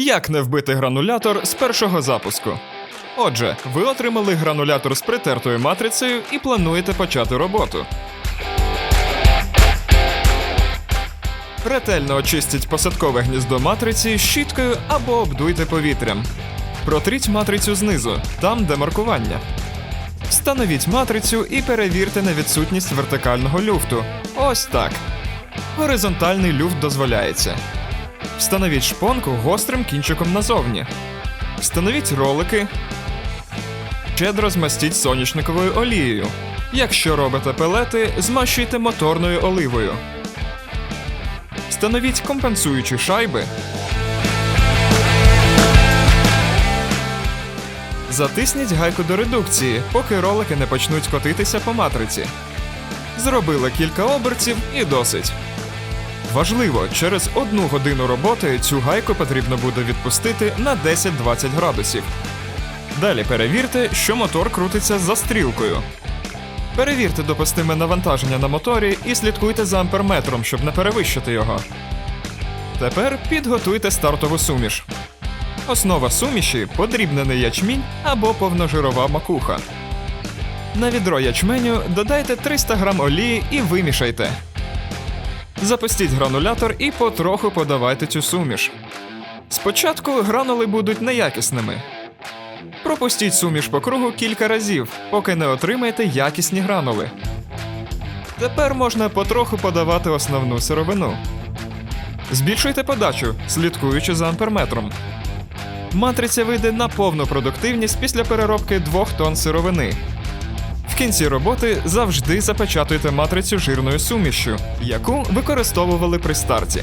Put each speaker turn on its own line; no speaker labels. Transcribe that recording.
Як не вбити гранулятор з першого запуску? Отже, ви отримали гранулятор з притертою матрицею і плануєте почати роботу. Ретельно очистіть посадкове гніздо матриці щіткою або обдуйте повітрям. Протріть матрицю знизу, там де маркування. Встановіть матрицю і перевірте на відсутність вертикального люфту. Ось так. Горизонтальний люфт дозволяється. Встановіть шпонку гострим кінчиком назовні. Встановіть ролики. Щедро змастіть соняшниковою олією. Якщо робите пелети, змащуйте моторною оливою. Встановіть компенсуючі шайби. Затисніть гайку до редукції, поки ролики не почнуть котитися по матриці. Зробили кілька оберців і досить. Важливо, через одну годину роботи цю гайку потрібно буде відпустити на 10-20 градусів. Далі перевірте, що мотор крутиться за стрілкою. Перевірте допустиме навантаження на моторі і слідкуйте за амперметром, щоб не перевищити його. Тепер підготуйте стартову суміш. Основа суміші подрібнений ячмінь або повножирова макуха. На відро ячменю додайте 300 г олії і вимішайте. Запустіть гранулятор і потроху подавайте цю суміш. Спочатку гранули будуть неякісними. Пропустіть суміш по кругу кілька разів, поки не отримаєте якісні гранули. Тепер можна потроху подавати основну сировину. Збільшуйте подачу, слідкуючи за амперметром. Матриця вийде на повну продуктивність після переробки 2 тонн сировини. Кінці роботи завжди запечатуйте матрицю жирною сумішю, яку використовували при старті.